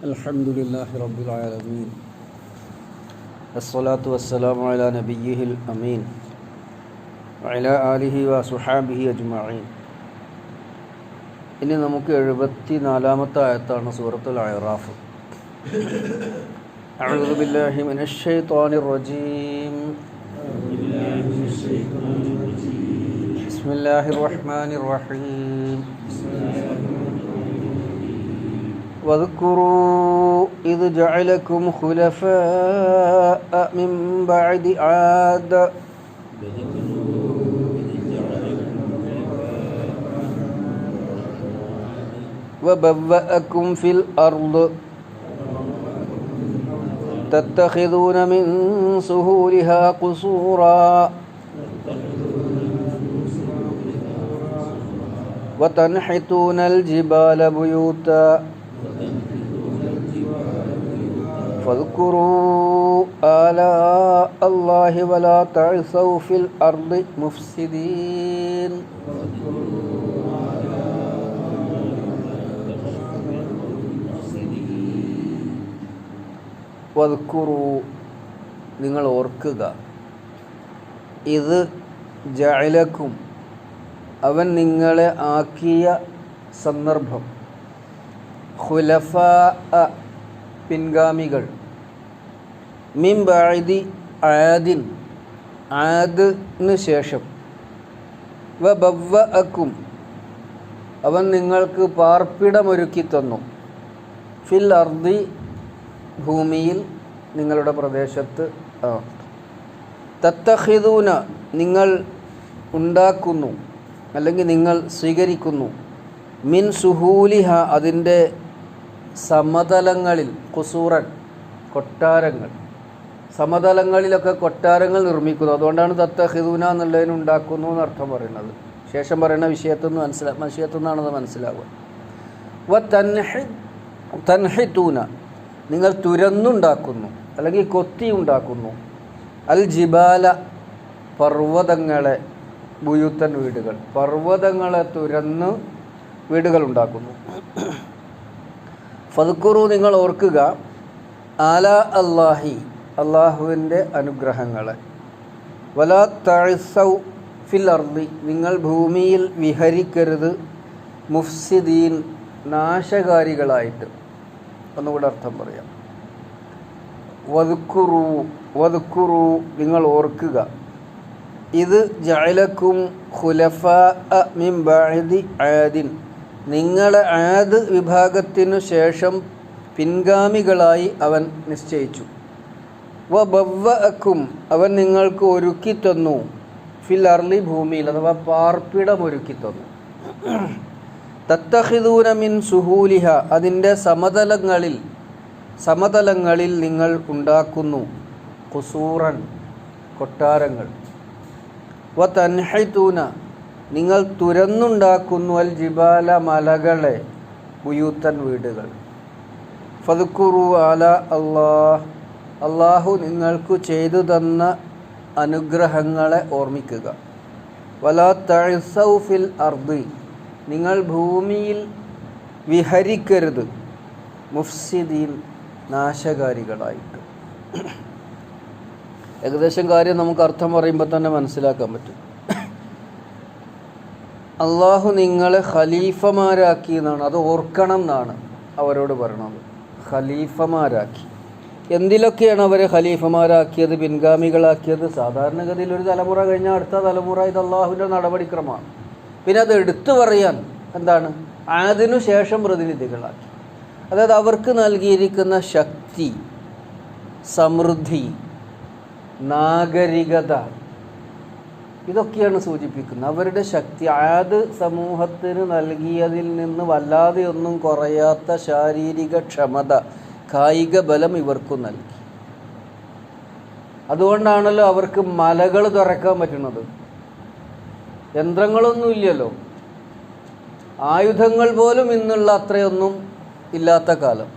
الحمد لله رب العالمين الصلاة والسلام على نبيه الأمين وعلى آله وصحابه أجمعين ഇനി നമുക്ക് എഴുപത്തി നാലാമത്തെ ആയത്താണ് സൂറത്തുൽ അയറാഫ് أعوذ بالله من الشيطان الرجيم بسم الله الرحمن الرحيم واذكروا إذ جعلكم خلفاء من بعد عاد. وبوأكم في الأرض تتخذون من سهولها قصورا وتنحتون الجبال بيوتا فاذكروا آلاء الله ولا تعثوا في الأرض مفسدين വദ്ക്കുറു നിങ്ങൾ ഓർക്കുക ഇത് ജഅലക്കും അവൻ നിങ്ങളെ ആക്കിയ സന്ദർഭം ഖുലഫ പിൻഗാമികൾ. മിം ബാഴി ആദിൻ ആദിന് ശേഷം. വ ബവ്വ അക്കും അവൻ നിങ്ങൾക്ക് പാർപ്പിടമൊരുക്കി തന്നു. ഫിൽ അർദി ഭൂമിയിൽ നിങ്ങളുടെ പ്രദേശത്ത്. തത്തഹിദൂന നിങ്ങൾ ഉണ്ടാക്കുന്നു അല്ലെങ്കിൽ നിങ്ങൾ സ്വീകരിക്കുന്നു. മിൻ സുഹൂലിഹ അതിന്റെ സമതലങ്ങളിൽ കുസൂറൻ കൊട്ടാരങ്ങൾ. സമതലങ്ങളിലൊക്കെ കൊട്ടാരങ്ങൾ നിർമ്മിക്കുന്നു. അതുകൊണ്ടാണ് തത്തഹിദൂന എന്നുള്ളതിന് ഉണ്ടാക്കുന്നു എന്നർത്ഥം പറയുന്നത്. ശേഷം പറയുന്ന വിഷയത്തിൽ നിന്ന് മനസ്സിലാ വിഷയത്തിൽ നിന്നാണത് മനസ്സിലാവുക. വ തൻഹി തൻഹിത്തൂന നിങ്ങൾ തുരന്നുണ്ടാക്കുന്നു അല്ലെങ്കിൽ കൊത്തി ഉണ്ടാക്കുന്നു അൽ ജിബാല പർവതങ്ങളെ ബുയുത്തൻ വീടുകൾ. പർവതങ്ങളെ തുരന്ന് വീടുകൾ ഉണ്ടാക്കുന്നു. ഫതുക്കുറു നിങ്ങൾ ഓർക്കുക ആല അള്ളാഹി അള്ളാഹുവിന്റെ അനുഗ്രഹങ്ങളെ വലാ തഴ്സൗ ഫിൽ അർദി നിങ്ങൾ ഭൂമിയിൽ വിഹരിക്കരുത് മുഫ്സിദീൻ നാശകാരികളായിട്ട്. ഒന്നുകൂടെ അർത്ഥം പറയാം. വതുക്കുറു വതുക്കുറു നിങ്ങൾ ഓർക്കുക ഇത് ജഅലക്കും ഖുലഫ മിൻ ബഅദി ആദിൻ നിങ്ങളെ ആദ് വിഭാഗത്തിനു ശേഷം പിൻഗാമികളായി അവൻ നിശ്ചയിച്ചു. വ ബവ്വഅക്കും അവൻ നിങ്ങൾക്ക് ഒരുക്കി തന്നു. ഫിൽ അർലി ഭൂമിയിൽ അഥവാ പാർപ്പിടം തന്നു. തത്തഹിദൂന മിൻ സുഹൂലിഹ അതിന്റെ സമതലങ്ങളിൽ സമതലങ്ങളിൽ നിങ്ങൾ ഉണ്ടാക്കുന്നു. കുസൂറൻ കൊട്ടാരങ്ങൾ. വ തൻഹൈത്തൂന നിങ്ങൾ തുരന്നുണ്ടാക്കുന്നു അൽ ജിബാല മലകളെ ബുയൂത്തൻ വീടുകൾ. ഫതുക്കുറു ആല അള്ളാഹ് അള്ളാഹു നിങ്ങൾക്ക് ചെയ്തു തന്ന അനുഗ്രഹങ്ങളെ ഓർമ്മിക്കുക. വലാ തഴ്സൗഫിൽ അർദി. നിങ്ങൾ ഭൂമിയിൽ വിഹരിക്കരുത്. മുഫ്സിദീൻ നാശകാരികളായിട്ട്. ഏകദേശം കാര്യം നമുക്ക് അർത്ഥം പറയുമ്പോൾ തന്നെ മനസ്സിലാക്കാൻ പറ്റും. അള്ളാഹു നിങ്ങളെ ഖലീഫമാരാക്കി എന്നാണ്. അത് ഓർക്കണം എന്നാണ് അവരോട് പറയണത് ഖലീഫമാരാക്കി. എന്തിലൊക്കെയാണ് അവരെ ഖലീഫമാരാക്കിയത് പിൻഗാമികളാക്കിയത്? സാധാരണഗതിയിൽ ഒരു തലമുറ കഴിഞ്ഞാൽ അടുത്ത തലമുറ ഇത് അള്ളാഹുവിന്റെ നടപടിക്രമമാണ്. പിന്നെ അത് എടുത്തു പറയാൻ എന്താണ്? അതിനു ശേഷം പ്രതിനിധികളാക്കി. അതായത് അവർക്ക് നൽകിയിരിക്കുന്ന ശക്തി സമൃദ്ധി നാഗരികത ഇതൊക്കെയാണ് സൂചിപ്പിക്കുന്നത്. അവരുടെ ശക്തി ആത് സമൂഹത്തിന് നൽകിയതിൽ നിന്ന് വല്ലാതെ ഒന്നും കുറയാത്ത ശാരീരിക ക്ഷമത കായിക ബലം ഇവർക്കും നൽകി. അതുകൊണ്ടാണല്ലോ അവർക്ക് മലകൾ തുറക്കാൻ പറ്റുന്നത്. യന്ത്രങ്ങളൊന്നുമില്ലല്ലോ ആയുധങ്ങൾ പോലും ഇന്നുള്ള അത്രയൊന്നും ഇല്ലാത്ത കാലം.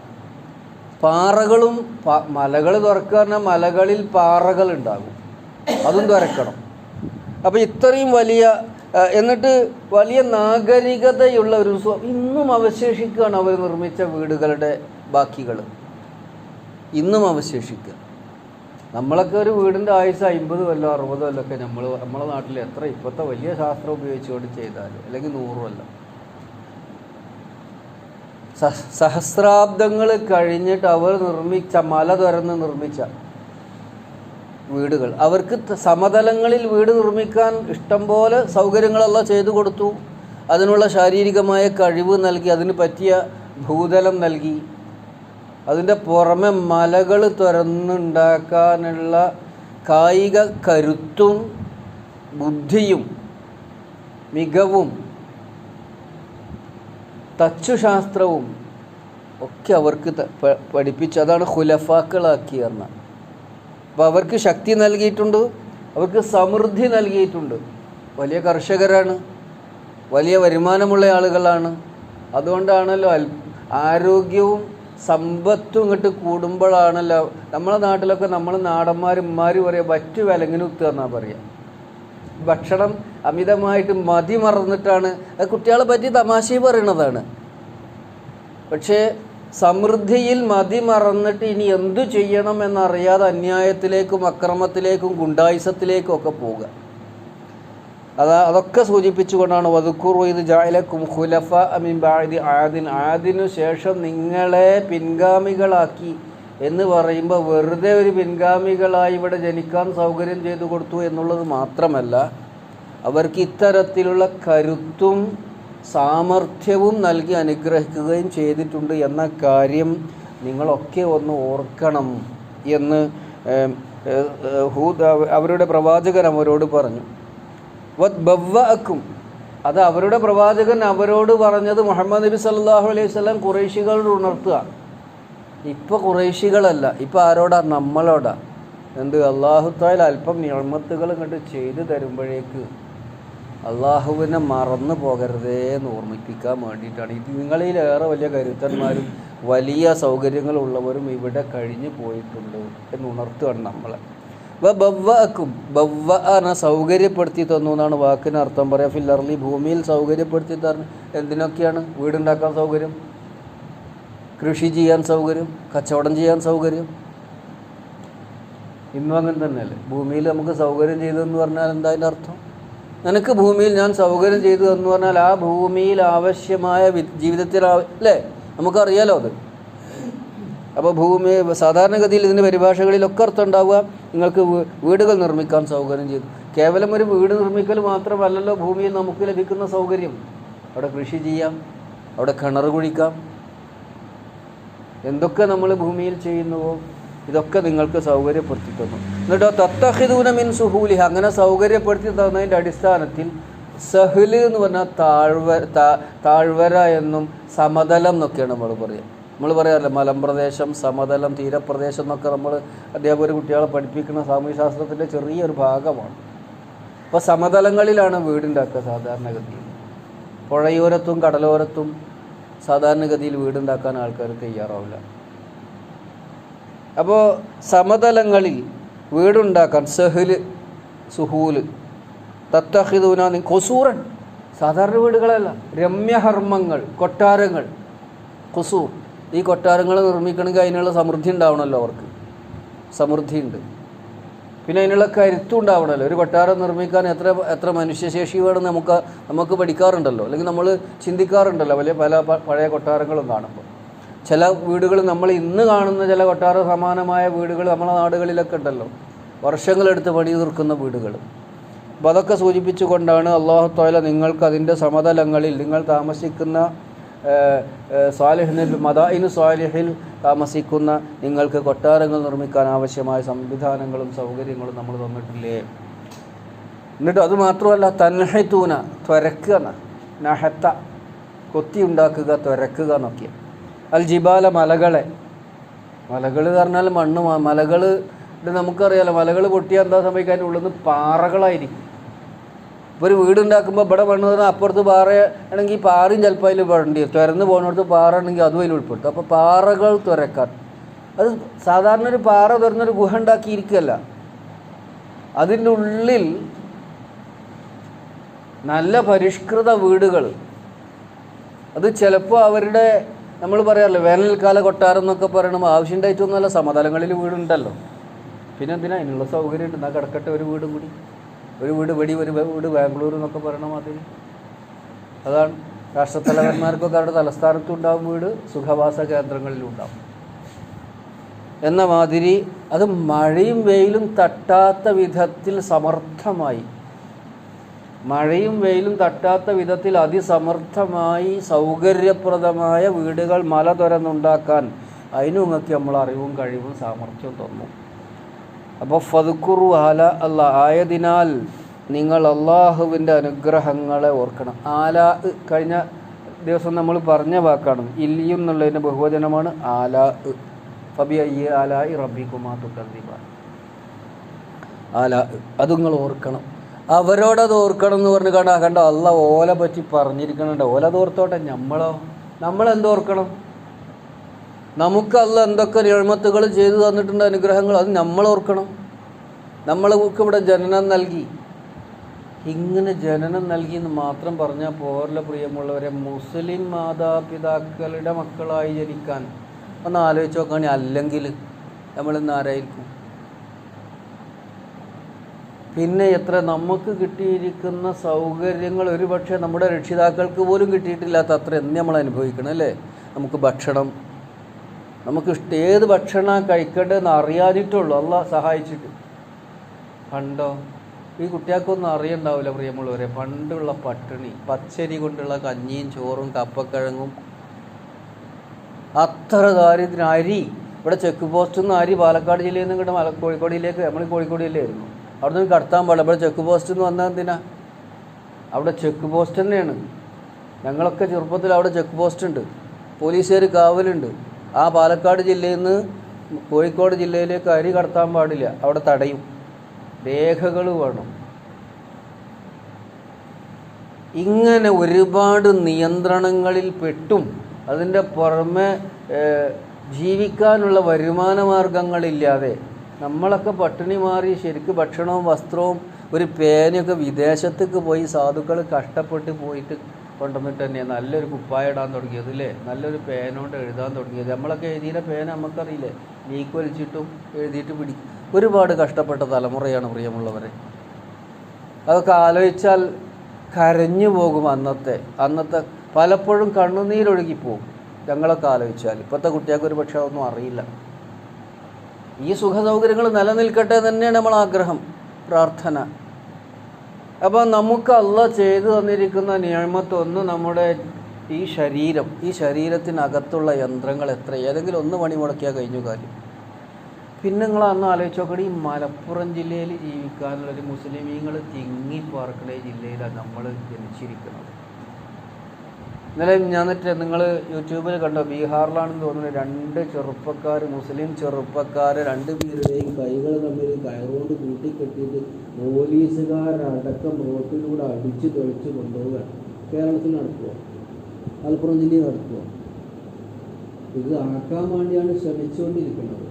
പാറകളും മലകൾ തുറക്കുക മലകളിൽ പാറകൾ ഉണ്ടാകും. അതും തുറക്കണം. അപ്പോൾ ഇത്രയും വലിയ എന്നിട്ട് വലിയ നാഗരികതയുള്ള ഒരു ഇന്നും അവശേഷിക്കുകയാണ് അവർ നിർമ്മിച്ച വീടുകളുടെ ബാക്കികൾ ഇന്നും അവശേഷിക്കുക. നമ്മളൊക്കെ ഒരു വീടിന്റെ ആയുസ് അമ്പത് കൊല്ലം അറുപത് കൊല്ലമൊക്കെ നമ്മൾ നമ്മളെ നാട്ടിൽ എത്ര ഇപ്പോഴത്തെ വലിയ ശാസ്ത്രം ഉപയോഗിച്ചുകൊണ്ട് ചെയ്താലും അല്ലെങ്കിൽ നൂറ് കൊല്ലം. സഹസ്രാബ്ദങ്ങൾ കഴിഞ്ഞിട്ട് അവർ നിർമ്മിച്ച മല തുറന്ന് നിർമ്മിച്ച വീടുകൾ. അവർക്ക് സമതലങ്ങളിൽ വീട് നിർമ്മിക്കാൻ ഇഷ്ടം പോലെ സൗകര്യങ്ങളെല്ലാം ചെയ്തു കൊടുത്തു. അതിനുള്ള ശാരീരികമായ കഴിവ് നൽകി അതിന് പറ്റിയ ഭൂതലം നൽകി. അതിന്റെ പുറമെ മലകൾ തുറന്നുണ്ടാക്കാനുള്ള കായിക കരുത്തും ബുദ്ധിയും മികവും തച്ചുശാസ്ത്രവും ഒക്കെ അവർക്ക് പഠിപ്പിച്ചു അതാണ് ഖുലഫാക്കളാക്കി എന്ന അപ്പോൾ അവർക്ക് ശക്തി നൽകിയിട്ടുണ്ട് അവർക്ക് സമൃദ്ധി നൽകിയിട്ടുണ്ട്. വലിയ കർഷകരാണ് വലിയ വരുമാനമുള്ള ആളുകളാണ്. അതുകൊണ്ടാണല്ലോ അൽ ആരോഗ്യവും സമ്പത്തും ഇങ്ങോട്ട് കൂടുമ്പോഴാണല്ലോ നമ്മളെ നാട്ടിലൊക്കെ നമ്മൾ നാടന്മാരുമാർ പറയുക വറ്റു വിലങ്ങിന് കുത്തുക എന്നാ പറയുക ഭക്ഷണം അമിതമായിട്ട് മതി മറന്നിട്ടാണ്. അത് കുട്ടികളെ പറ്റി തമാശയും പറയണതാണ്. പക്ഷേ സമൃദ്ധിയിൽ മതി മറന്നിട്ട് ഇനി എന്തു ചെയ്യണം എന്നറിയാതെ അന്യായത്തിലേക്കും അക്രമത്തിലേക്കും ഗുണ്ടായുസത്തിലേക്കും ഒക്കെ പോവുക. അതാ അതൊക്കെ സൂചിപ്പിച്ചുകൊണ്ടാണ് വധുക്കുറു ഇത് ജാലക്കും ഹുലഫ അമിൻ ബാദി ആദിൻ. ആദിനു ശേഷം നിങ്ങളെ പിൻഗാമികളാക്കി എന്ന് പറയുമ്പോൾ വെറുതെ ഒരു പിൻഗാമികളായി ഇവിടെ ജനിക്കാൻ സൗകര്യം ചെയ്തു കൊടുത്തു എന്നുള്ളത് മാത്രമല്ല അവർക്ക് ഇത്തരത്തിലുള്ള കരുത്തും സാമർഥ്യവും നൽകി അനുഗ്രഹിക്കുകയും ചെയ്തിട്ടുണ്ട് എന്ന കാര്യം നിങ്ങളൊക്കെ ഒന്ന് ഓർക്കണം എന്ന് ഹൂദ് അവരുടെ പ്രവാചകൻ അവരോട് പറഞ്ഞു. വത് ബവ്വക്കും അത് അവരുടെ പ്രവാചകൻ അവരോട് പറഞ്ഞത് മുഹമ്മദ് നബി സല്ലാഹു അലൈഹി വസല്ലം കുറേശികളോട് ഉണർത്തുക. ഇപ്പോൾ കുറേശികളല്ല ഇപ്പോൾ ആരോടാ? നമ്മളോടാ. എന്ത് അള്ളാഹുത്തായാൽ അല്പം നിയമത്തുകൾ കണ്ട് ചെയ്തു തരുമ്പോഴേക്ക് അള്ളാഹുവിനെ മറന്നു പോകരുതേ എന്ന് ഓർമ്മിപ്പിക്കാൻ വേണ്ടിയിട്ടാണ്. ഇത് നിങ്ങളിലേറെ വലിയ കരുത്തന്മാരും വലിയ സൗകര്യങ്ങളുള്ളവരും ഇവിടെ കഴിഞ്ഞു പോയിട്ടുണ്ട് എന്ന് ഉണർത്തുകയാണ് നമ്മളെ ബവ്വക്കും ബവ്വാന സൗകര്യപ്പെടുത്തി തന്നു എന്നാണ് വാക്കിന് അർത്ഥം പറയാം. ഫില്ലർലി ഭൂമിയിൽ സൗകര്യപ്പെടുത്തി തരണം എന്തിനൊക്കെയാണ്? വീടുണ്ടാക്കാൻ സൗകര്യം? കൃഷി ചെയ്യാൻ സൗകര്യം? കച്ചവടം ചെയ്യാൻ സൗകര്യം? ഇന്നും അങ്ങനെ തന്നെയല്ലേ? ഭൂമിയിൽ നമുക്ക് സൗകര്യം ചെയ്തു എന്ന് പറഞ്ഞാൽ എന്താ അതിന്റെ അർത്ഥം? നിനക്ക് ഭൂമിയിൽ ഞാൻ സൗകര്യം ചെയ്തു എന്ന് പറഞ്ഞാൽ ആ ഭൂമിയിൽ ആവശ്യമായ ജീവിതത്തിൽ അല്ലേ? നമുക്കറിയാലോ അത്. അപ്പോൾ ഭൂമി സാധാരണഗതിയിൽ ഇതിന്റെ പരിഭാഷകളിലൊക്കെ അർത്ഥം ഉണ്ടാവുക. നിങ്ങൾക്ക് വീടുകൾ നിർമ്മിക്കാൻ സൗകര്യം ചെയ്തു. കേവലം ഒരു വീട് നിർമ്മിക്കൽ മാത്രമല്ലല്ലോ ഭൂമിയിൽ നമുക്ക് ലഭിക്കുന്ന സൗകര്യം. അവിടെ കൃഷി ചെയ്യാം. അവിടെ കിണർ കുഴിക്കാം. എന്തൊക്കെ നമ്മൾ ഭൂമിയിൽ ചെയ്യുന്നുവോ? ഇതൊക്കെ നിങ്ങൾക്ക് സൗകര്യപ്പെടുത്തി തന്നു എന്നിട്ടോ തത്തഹിദൂന മിൻ സുഹൂലിഹ അങ്ങനെ സൗകര്യപ്പെടുത്തി തന്നതിന്റെ അടിസ്ഥാനത്തിൽ സഹൽ എന്ന് പറഞ്ഞാൽ താഴ്വര താഴ്വര എന്നും സമതലം എന്നൊക്കെയാണ് നമ്മൾ പറയുക. നമ്മൾ പറയാറില്ല മലമ്പ്രദേശം സമതലം തീരപ്രദേശം എന്നൊക്കെ നമ്മൾ അധ്യാപകർ കുട്ടികളെ പഠിപ്പിക്കുന്ന സാമൂഹ്യശാസ്ത്രത്തിന്റെ ചെറിയൊരു ഭാഗമാണ്. അപ്പോൾ സമതലങ്ങളിലാണ് വീടുണ്ടാക്കുക സാധാരണഗതിയിൽ. പുഴയോരത്തും കടലോരത്തും സാധാരണഗതിയിൽ വീടുണ്ടാക്കാൻ ആൾക്കാർ തയ്യാറാവില്ല. അപ്പോൾ സമതലങ്ങളിൽ വീടുണ്ടാക്കാൻ സഹൽ സുഹൂൽ തത്തഹിദൂന കൊസൂറൻ സാധാരണ വീടുകളല്ല രമ്യഹർമ്മങ്ങൾ കൊട്ടാരങ്ങൾ. കൊസൂർ ഈ കൊട്ടാരങ്ങൾ നിർമ്മിക്കണമെങ്കിൽ അതിനുള്ള സമൃദ്ധി ഉണ്ടാവണമല്ലോ അവർക്ക്. സമൃദ്ധി ഉണ്ട്. പിന്നെ അതിനുള്ള കരുത്തും ഉണ്ടാവണമല്ലോ. ഒരു കൊട്ടാരം നിർമ്മിക്കാൻ എത്ര എത്ര മനുഷ്യശേഷി വേണം നമുക്ക് നമുക്ക് പഠിക്കാറുണ്ടല്ലോ. അല്ലെങ്കിൽ നമ്മൾ ചിന്തിക്കാറുണ്ടല്ലോ. വലിയ പല പഴയ കൊട്ടാരങ്ങളും കാണുമ്പോൾ. ചില വീടുകൾ നമ്മൾ ഇന്ന് കാണുന്ന ചില കൊട്ടാര സമാനമായ വീടുകൾ നമ്മളെ നാടുകളിലൊക്കെ ഉണ്ടല്ലോ. വർഷങ്ങളെടുത്ത് പണി തീർക്കുന്ന വീടുകൾ. അപ്പോൾ അതൊക്കെ സൂചിപ്പിച്ചുകൊണ്ടാണ് അള്ളാഹുത്തോല താല നിങ്ങൾക്ക് അതിന്റെ സമതലങ്ങളിൽ നിങ്ങൾ താമസിക്കുന്ന സ്വാലിഹിനിൽ മദായിന് സ്വാലിഹിൽ താമസിക്കുന്ന നിങ്ങൾക്ക് കൊട്ടാരങ്ങൾ നിർമ്മിക്കാൻ ആവശ്യമായ സംവിധാനങ്ങളും സൗകര്യങ്ങളും നമ്മൾ തന്നിട്ടില്ലേ? എന്നിട്ട് അത് മാത്രമല്ല തൻഹത്തൂന ത്വരക്കുക നഹത്ത കൊത്തി ഉണ്ടാക്കുക ത്വരക്കുക എന്നൊക്കെ അൽ ജിബാല മലകളെ മലകൾ പറഞ്ഞാൽ മണ്ണ് മലകൾ നമുക്കറിയാലോ മലകൾ പൊട്ടിയാൽ എന്താ സംഭവിക്കാൻ ഉള്ളിൽ നിന്ന് പാറകളായിരിക്കും. ഇപ്പോൾ ഒരു വീടുണ്ടാക്കുമ്പോൾ ഇവിടെ മണ്ണ് പറഞ്ഞാൽ അപ്പുറത്ത് പാറ ആണെങ്കിൽ പാറയും ചിലപ്പോൾ അതിൽ വേണ്ടി തുരന്ന് പോകുന്നിടത്ത് പാറ ഉണ്ടെങ്കിൽ അതും അതിൽ ഉൾപ്പെടുത്തും അപ്പോൾ പാറകൾ തുരക്കാൻ. അത് സാധാരണ ഒരു പാറ തുറന്നൊരു ഗുഹ ഉണ്ടാക്കിയിരിക്കുകയല്ല. അതിന്റെ ഉള്ളിൽ നല്ല പരിഷ്കൃത വീടുകൾ. അത് ചിലപ്പോൾ അവരുടെ നമ്മൾ പറയാറില്ല വേനൽക്കാല കൊട്ടാരം എന്നൊക്കെ പറയണമ്പോൾ ആവശ്യമുണ്ടായിട്ടൊന്നുമല്ല സമതലങ്ങളിൽ വീടുണ്ടല്ലോ. പിന്നെ എന്തിനാ? അതിനുള്ള സൗകര്യം ഉണ്ട് എന്നാൽ കിടക്കട്ടെ ഒരു വീടും കൂടി. ഒരു വീട് വെടി ഒരു വീട് ബാംഗ്ലൂർ എന്നൊക്കെ പറയണ മാതിരി. അതാണ് രാഷ്ട്രത്തലവന്മാർക്കൊക്കെ അവരുടെ തലസ്ഥാനത്തുണ്ടാകും വീട് സുഖവാസ കേന്ദ്രങ്ങളിലും ഉണ്ടാവും. എന്ന മാതിരി അത് മഴയും വെയിലും തട്ടാത്ത വിധത്തിൽ സമർത്ഥമായി മഴയും വെയിലും തട്ടാത്ത വിധത്തിൽ അതിസമർത്ഥമായി സൗകര്യപ്രദമായ വീടുകൾ മല തുരന്നുണ്ടാക്കാൻ അതിനും നിങ്ങൾക്ക് നമ്മൾ അറിവും കഴിവും സാമർഥ്യവും തന്നു. അപ്പോൾ ഫതുക്കുറു ആല അല്ല ആയതിനാൽ നിങ്ങൾ അള്ളാഹുവിന്റെ അനുഗ്രഹങ്ങളെ ഓർക്കണം. ആല കഴിഞ്ഞ ദിവസം നമ്മൾ പറഞ്ഞ വാക്കാണ്. ഇല്ലിയും എന്നുള്ളതിന്റെ ബഹുവചനമാണ് ആല. ഫബി അയ്യ ആലായി റബ്ബിക്കുമാ തുക്കന്തിബ ആല അത് നിങ്ങൾ ഓർക്കണം. അവരോടത് ഓർക്കണം എന്ന് പറഞ്ഞു കണ്ട കണ്ട? അല്ല ഓല പറ്റി പറഞ്ഞിരിക്കണുണ്ട്. ഓല തോർത്തോട്ടെ നമ്മളോ നമ്മളെന്തോർക്കണം നമുക്ക് അല്ല എന്തൊക്കെ നിഴമത്തുകൾ ചെയ്തു തന്നിട്ടുണ്ട് അനുഗ്രഹങ്ങൾ അത് നമ്മൾ ഓർക്കണം. നമ്മൾക്ക് ഇവിടെ ജനനം നൽകി. ഇങ്ങനെ ജനനം നൽകി എന്ന് മാത്രം പറഞ്ഞാൽ പോരല പ്രിയമുള്ളവരെ. മുസ്ലിം മാതാപിതാക്കളുടെ മക്കളായി ജനിക്കാൻ. ഒന്ന് ആലോചിച്ച് നോക്കുകയാണെങ്കിൽ അല്ലെങ്കിൽ നമ്മളിന്ന് ആരായിരിക്കും? പിന്നെ എത്ര നമുക്ക് കിട്ടിയിരിക്കുന്ന സൗകര്യങ്ങൾ ഒരുപക്ഷെ നമ്മുടെ രക്ഷിതാക്കൾക്ക് പോലും കിട്ടിയിട്ടില്ലാത്ത അത്ര എന്ന് നമ്മൾ അനുഭവിക്കണം അല്ലേ? നമുക്ക് ഭക്ഷണം. നമുക്ക് ഏത് ഭക്ഷണം കഴിക്കേണ്ടതെന്ന് അറിയാതിട്ടുള്ളൂ. അല്ല സഹായിച്ചിട്ട്. പണ്ടോ? ഈ കുട്ടികൾക്കൊന്നും അറിയണ്ടാവില്ല പ്രിയമുള്ളവരെ. പണ്ടുള്ള പട്ടിണി പച്ചരി കൊണ്ടുള്ള കഞ്ഞിയും ചോറും കപ്പക്കിഴങ്ങും. അത്ര ദാരിദ്ര്യം. അരി. ഇവിടെ ചെക്ക് പോസ്റ്റിൽ നിന്ന് അരി പാലക്കാട് ജില്ലയിൽ നിന്ന് ഇങ്ങോട്ട് മല നമ്മൾ കോഴിക്കോട് ജില്ലയായിരുന്നു. അവിടെ നിന്ന് കടത്താൻ പാടില്ല. ഇവിടെ ചെക്ക് പോസ്റ്റ് എന്ന് വന്നാൽ എന്തിനാ? അവിടെ ചെക്ക് പോസ്റ്റ് തന്നെയാണ്. ഞങ്ങളൊക്കെ ചെറുപ്പത്തിൽ അവിടെ ചെക്ക് പോസ്റ്റ് ഉണ്ട്. പോലീസുകാർ കാവലുണ്ട്. ആ പാലക്കാട് ജില്ലയിൽ നിന്ന് കോഴിക്കോട് ജില്ലയിലേക്ക് അരി കടത്താൻ പാടില്ല. അവിടെ തടയും. രേഖകൾ വേണം. ഇങ്ങനെ ഒരുപാട് നിയന്ത്രണങ്ങളിൽ പെട്ടും അതിന്റെ പുറമെ ജീവിക്കാനുള്ള വരുമാന മാർഗങ്ങളില്ലാതെ നമ്മളൊക്കെ പട്ടിണി മാറി ശരിക്ക് ഭക്ഷണവും വസ്ത്രവും ഒരു പേനയൊക്കെ വിദേശത്തേക്ക് പോയി സാധുക്കൾ കഷ്ടപ്പെട്ട് പോയിട്ട് കൊണ്ടുവന്നിട്ട് തന്നെയാണ് നല്ലൊരു കുപ്പായ ഇടാൻ തുടങ്ങിയത് അല്ലേ നല്ലൊരു പേനോണ്ട് എഴുതാൻ തുടങ്ങിയത്. നമ്മളൊക്കെ എഴുതിയ പേന നമുക്കറിയില്ലേ? ലീക്ക് വലിച്ചിട്ടും എഴുതിയിട്ട് പിടിക്കും ഒരുപാട് കഷ്ടപ്പെട്ട തലമുറയാണ് പ്രിയമുള്ളവരെ. അതൊക്കെ ആലോചിച്ചാൽ കരഞ്ഞു പോകും അന്നത്തെ അന്നത്തെ പലപ്പോഴും കണ്ണുനീരൊഴുകിപ്പോവും. ഞങ്ങളൊക്കെ ആലോചിച്ചാൽ. ഇപ്പോഴത്തെ കുട്ടികൾക്ക് ഒരു പക്ഷേ അതൊന്നും അറിയില്ല. ഈ സുഖ സൗകര്യങ്ങൾ നിലനിൽക്കട്ടെ തന്നെയാണ് നമ്മൾ ആഗ്രഹം പ്രാർത്ഥന. അപ്പോൾ നമുക്ക് അല്ല ചെയ്തു തന്നിരിക്കുന്ന നിയമത്തൊന്ന് നമ്മുടെ ഈ ശരീരം ഈ ശരീരത്തിനകത്തുള്ള യന്ത്രങ്ങൾ എത്ര ഏതെങ്കിലും ഒന്ന് പണി മുടക്കിയാൽ കഴിഞ്ഞു കാര്യം. പിന്നെ നിങ്ങൾ അന്ന് ആലോചിച്ച് നോക്കണേ ഈ മലപ്പുറം ജില്ലയിൽ ജീവിക്കാനുള്ളൊരു മുസ്ലിമീങ്ങൾ തിങ്ങി പാർക്കണ ജില്ലയിലാണ് നമ്മൾ ജനിച്ചിരിക്കുന്നത്. ഇന്നലെ ഞാൻ എന്നിട്ട് നിങ്ങൾ യൂട്യൂബിൽ കണ്ടോ? ബീഹാറിലാണെന്ന് തോന്നുന്നത് രണ്ട് ചെറുപ്പക്കാർ മുസ്ലിം ചെറുപ്പക്കാർ രണ്ട് പേരുടെയും കൈകൾ തമ്മിൽ കയറുകൊണ്ട് കൂട്ടിക്കെട്ടിയിട്ട് പോലീസുകാരടക്കം റോട്ടിലൂടെ അടിച്ച് തെളിച്ച് കൊണ്ടുപോവുകയാണ് കേരളത്തിൽ നടക്കുക മലപ്പുറം ജില്ലയിൽ നടക്കുക ഇത് ആക്കാൻ വേണ്ടിയാണ് ശ്രമിച്ചുകൊണ്ടിരിക്കുന്നത്.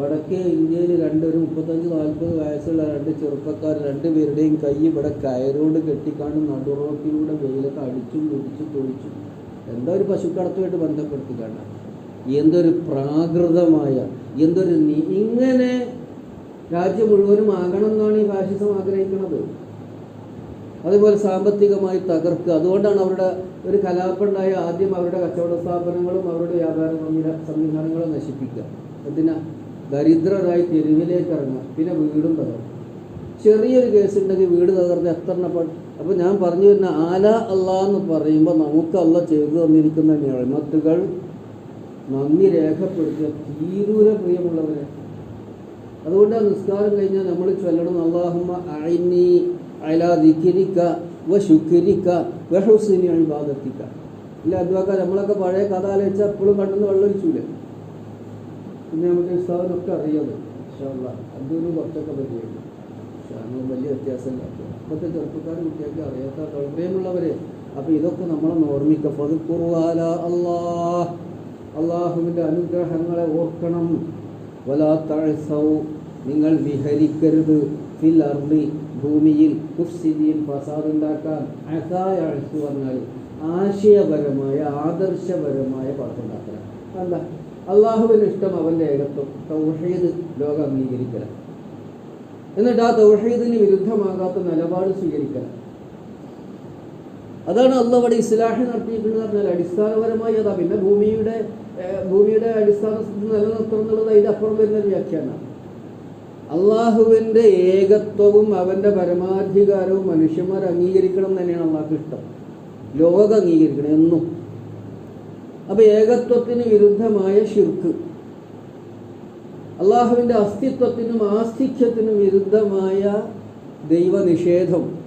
വടക്കേ ഇന്ത്യയിൽ രണ്ട് ഒരു മുപ്പത്തഞ്ച് നാൽപ്പത് വയസ്സുള്ള രണ്ട് ചെറുപ്പക്കാർ രണ്ടുപേരുടെയും കൈ ഇവിടെ കയറോട് കെട്ടിക്കാണ്ട് നടുറോട്ടിലൂടെ വെയിലൊക്കെ അടിച്ചും പിടിച്ചും തൊഴിച്ചും എന്താ ഒരു പശുക്കടത്തുമായിട്ട് ബന്ധപ്പെടുത്തിക്കാണ്ട? എന്തൊരു പ്രാകൃതമായ എന്തൊരു ഇങ്ങനെ രാജ്യം മുഴുവനും ആകണം എന്നാണ് ഈ ഫാഷിസം ആഗ്രഹിക്കുന്നത് അതുപോലെ സാമ്പത്തികമായി തകർക്കുക. അതുകൊണ്ടാണ് അവരുടെ ഒരു കലാപ്പുണ്ടായ ആദ്യം അവരുടെ കച്ചവട സ്ഥാപനങ്ങളും അവരുടെ വ്യാപാര സംവിധാ- സംവിധാനങ്ങളും നശിപ്പിക്കുക. എന്തിനാ? ദരിദ്രരായി തെരുവിലേക്ക് ഇറങ്ങുക. പിന്നെ വീടും തകർന്നു ചെറിയൊരു കേസ് ഉണ്ടെങ്കിൽ വീട് തകർന്ന് എത്ര പ അപ്പോൾ ഞാൻ പറഞ്ഞു വരുന്ന ആല അല്ല എന്ന് പറയുമ്പോൾ നമുക്ക് അല്ല ചെയ്തു തന്നിരിക്കുന്ന നിഴമത്തുകൾ നന്ദി രേഖപ്പെടുത്തിയ തീരൂര പ്രിയമുള്ളവരെ. അതുകൊണ്ട് ആ നിസ്കാരം കഴിഞ്ഞാൽ നമ്മൾ ചൊല്ലണം. അള്ളാഹുമ്മ അഴിനി അയലാ ദിക്കിരിക്ക വ ശുഖിരിക്ക വ ഹുസിനി ഇല്ല അതുവാക്ക നമ്മളൊക്കെ പഴയ കഥ ആലോചിച്ചാൽ എപ്പോഴും കണ്ടെന്ന് വെള്ളം പിന്നെ നമുക്ക് ഉസ്താദിനൊക്കെ അറിയാം ഇഷ്ടമുള്ള അതൊരു കുറച്ചൊക്കെ പറ്റിയുള്ളൂ കാരണം വലിയ വ്യത്യാസമില്ല. ഇപ്പോഴത്തെ ചെറുപ്പക്കാർ കുട്ടിയൊക്കെ അറിയാത്ത പ്രിയമുള്ളവരെ അപ്പോൾ ഇതൊക്കെ നമ്മളൊന്ന് ഓർമ്മിക്കുക. ഫതുക്കുറുവാല അള്ളാഹ് അള്ളാഹുവിന്റെ അനുഗ്രഹങ്ങളെ ഓർക്കണം. വലാ തഴസൗ നിങ്ങൾ വിഹരിക്കരുത്. ഫിൽ അർദി. ഭൂമിയിൽ കുഫ്സിദിയിൽ ഫസാദ് ഉണ്ടാക്കാൻ. അസായ അഴിച്ചു പറഞ്ഞാൽ ആശയപരമായ ആദർശപരമായ പാട്ടുണ്ടാക്കണം എന്താ അള്ളാഹുവിന് ഇഷ്ടം അവന്റെ ഏകത്വം തൗഹീദ് ലോകം അംഗീകരിക്കല എന്നിട്ട് ആ തൗഹീദിന് വിരുദ്ധമാകാത്ത നിലപാട് സ്വീകരിക്കല അതാണ് അള്ളവടെ ഇസ്ലാഹി നടത്തിയിട്ടുള്ളത് പറഞ്ഞാൽ അടിസ്ഥാനപരമായി അതാ. പിന്നെ ഭൂമിയുടെ ഭൂമിയുടെ അടിസ്ഥാന നിലനിർത്തണം എന്നുള്ളത് അതിന്റെ അപ്പുറം വ്യാഖ്യാനമാണ്. അള്ളാഹുവിന്റെ ഏകത്വവും അവന്റെ പരമാധികാരവും മനുഷ്യന്മാർ അംഗീകരിക്കണം തന്നെയാണ് അള്ളാഹ്ക്ക് ഇഷ്ടം. ലോകം അംഗീകരിക്കണം എന്നും. അപ്പൊ ഏകത്വത്തിന് വിരുദ്ധമായ ഷിർക്ക് അള്ളാഹുവിന്റെ അസ്തിത്വത്തിനും ആസ്തിക്യത്തിനും വിരുദ്ധമായ ദൈവനിഷേധം.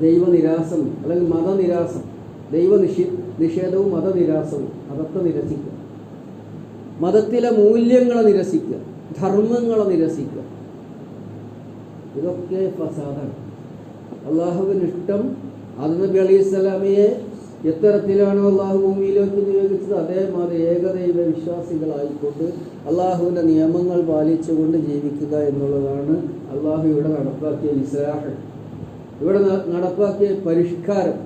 ദൈവനിരാസം അല്ലെങ്കിൽ മതനിരാസം ദൈവനിഷി നിഷേധവും മതനിരാസവും മതത്തെ നിരസിക്കുക. മതത്തിലെ മൂല്യങ്ങളെ നിരസിക്കുക. ധർമ്മങ്ങളെ നിരസിക്കുക. ഇതൊക്കെ ഫസാദാണ്. അള്ളാഹുവിന് ഇഷ്ടം അത് നബി അലൈഹി സ്വലാമയെ എത്തരത്തിലാണോ അള്ളാഹു ഭൂമിയിലേക്ക് നിയോഗിച്ചത്. അതേമാതിരി ഏകദൈവ വിശ്വാസികളായിക്കൊണ്ട് അള്ളാഹുവിന്റെ നിയമങ്ങൾ പാലിച്ചുകൊണ്ട് ജീവിക്കുക എന്നുള്ളതാണ് അള്ളാഹു ഇവിടെ നടപ്പാക്കിയ ഇസ്ലാഹ് ഇവിടെ നടപ്പാക്കിയ പരിഷ്കാരം.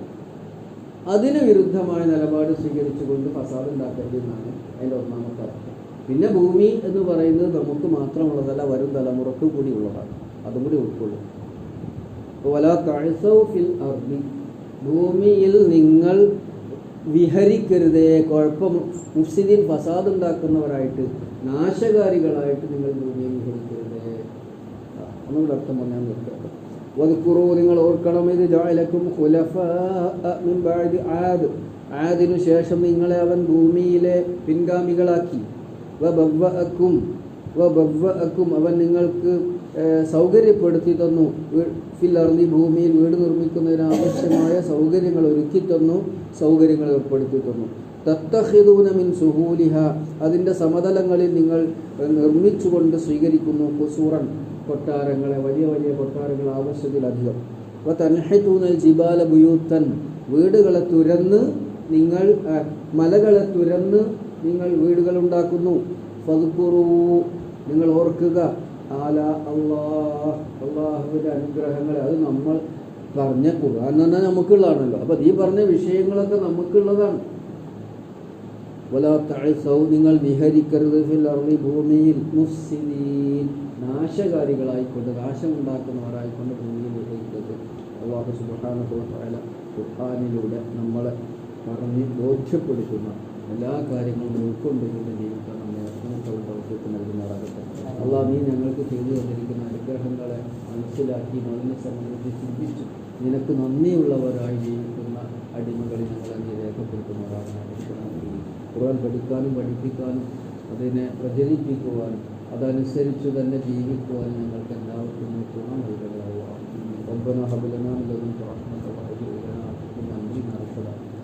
അതിന് വിരുദ്ധമായ നിലപാട് സ്വീകരിച്ചുകൊണ്ട് ഫസാദ് ഉണ്ടാക്കരുത് എന്നാണ് അതിന്റെ ഒന്നാമത്തെ അർത്ഥം. പിന്നെ ഭൂമി എന്ന് പറയുന്നത് നമുക്ക് മാത്രമുള്ളതല്ല വരും തലമുറയ്ക്ക് കൂടി ഉള്ളതാണ് അതും കൂടി ഉൾക്കൊള്ളും. വലാ ഫിൽ ഭൂമിയിൽ നിങ്ങൾ വിഹരിക്കരുതേ കുഴപ്പം മുഫ്സിദീൻ ഫസാദ് ഉണ്ടാക്കുന്നവരായിട്ട് നാശകാരികളായിട്ട് നിങ്ങൾ ഭൂമിയിൽ വിഹരിക്കരുതേ. ഒന്നുകൂടെ അർത്ഥം പറഞ്ഞാൽ നിർത്താം വദ്കുറു നിങ്ങൾ ഓർക്കണം ഇത് ജാലക്കും ആദ്. ആദിനു ശേഷം നിങ്ങളെ അവൻ ഭൂമിയിലെ പിൻഗാമികളാക്കി. വബവ്വഅക്കും വബവ്വഅക്കും അവൻ നിങ്ങൾക്ക് സൗകര്യപ്പെടുത്തി തന്നു. ഫിൽ ഭൂമിയിൽ വീട് നിർമ്മിക്കുന്നതിന് ആവശ്യമായ സൗകര്യങ്ങൾ ഒരുക്കി തന്നു സൗകര്യങ്ങൾ ഏർപ്പെടുത്തി തന്നു. തത്തഹിദൂനമിൻ സുഹൂലിഹ അതിന്റെ സമതലങ്ങളിൽ നിങ്ങൾ നിർമ്മിച്ചുകൊണ്ട് സ്വീകരിക്കുന്നു കുസൂറൻ കൊട്ടാരങ്ങളെ വലിയ വലിയ കൊട്ടാരങ്ങൾ ആവശ്യത്തിലധികം. അപ്പോൾ തൻഹിത്തൂനൽ ജിബാല ബുയൂത്തൻ വീടുകളെ തുരന്ന് നിങ്ങൾ മലകളെ തുരന്ന് നിങ്ങൾ വീടുകൾ ഉണ്ടാക്കുന്നു. ഫതുക്കുറൂ നിങ്ങൾ ഓർക്കുക ആല അള്ളാഹ്. അള്ളാഹുവിന്റെ അനുഗ്രഹങ്ങളെ അത് നമ്മൾ പറഞ്ഞ ഖുർആൻ തന്നെ നമുക്കുള്ളതാണല്ലോ. അപ്പോൾ ഈ പറഞ്ഞ വിഷയങ്ങളൊക്കെ നമുക്കുള്ളതാണ്. നിങ്ങൾ വിഹരിക്കരുത്. ഫിൽ ഭൂമിയിൽ നാശകാരികളായിക്കൊണ്ട് നാശമുണ്ടാക്കുന്നവരായിക്കൊണ്ട് ഭൂമിയിൽ വിഹരിക്കരുത് അള്ളാഹു സുബ്ഹാനഹു ഖുർആാനിലൂടെ നമ്മളെ പറഞ്ഞ് ബോധ്യപ്പെടുത്തുന്ന എല്ലാ കാര്യങ്ങളും ഉൾക്കൊണ്ടുകൊണ്ട് ജീവിക്കാൻ ഞങ്ങൾക്കുള്ള തൗഫീക്ക് നൽകുമാറാകട്ടെ അള്ളാഹ് നീ ഞങ്ങൾക്ക് ചെയ്തു തന്നിരിക്കുന്ന അനുഗ്രഹങ്ങളെ മനസ്സിലാക്കി അതിനെ സംബന്ധിച്ച് ചിന്തിച്ച് നിനക്ക് നന്ദിയുള്ളവരായി ജീവിക്കുന്ന അടിമകളെ ഞങ്ങൾ അങ്ങ് രേഖപ്പെടുത്തുമാറാകണം ഖുർആൻ പഠിക്കാനും പഠിപ്പിക്കാനും അതിനെ പ്രചരിപ്പിക്കുവാനും അതനുസരിച്ച് തന്നെ ജീവിക്കുവാൻ ഞങ്ങൾക്ക് എല്ലാവർക്കും ഗുണം നൽകലാവുക ഒമ്പന ഹബുലനാം ലഭിക്കും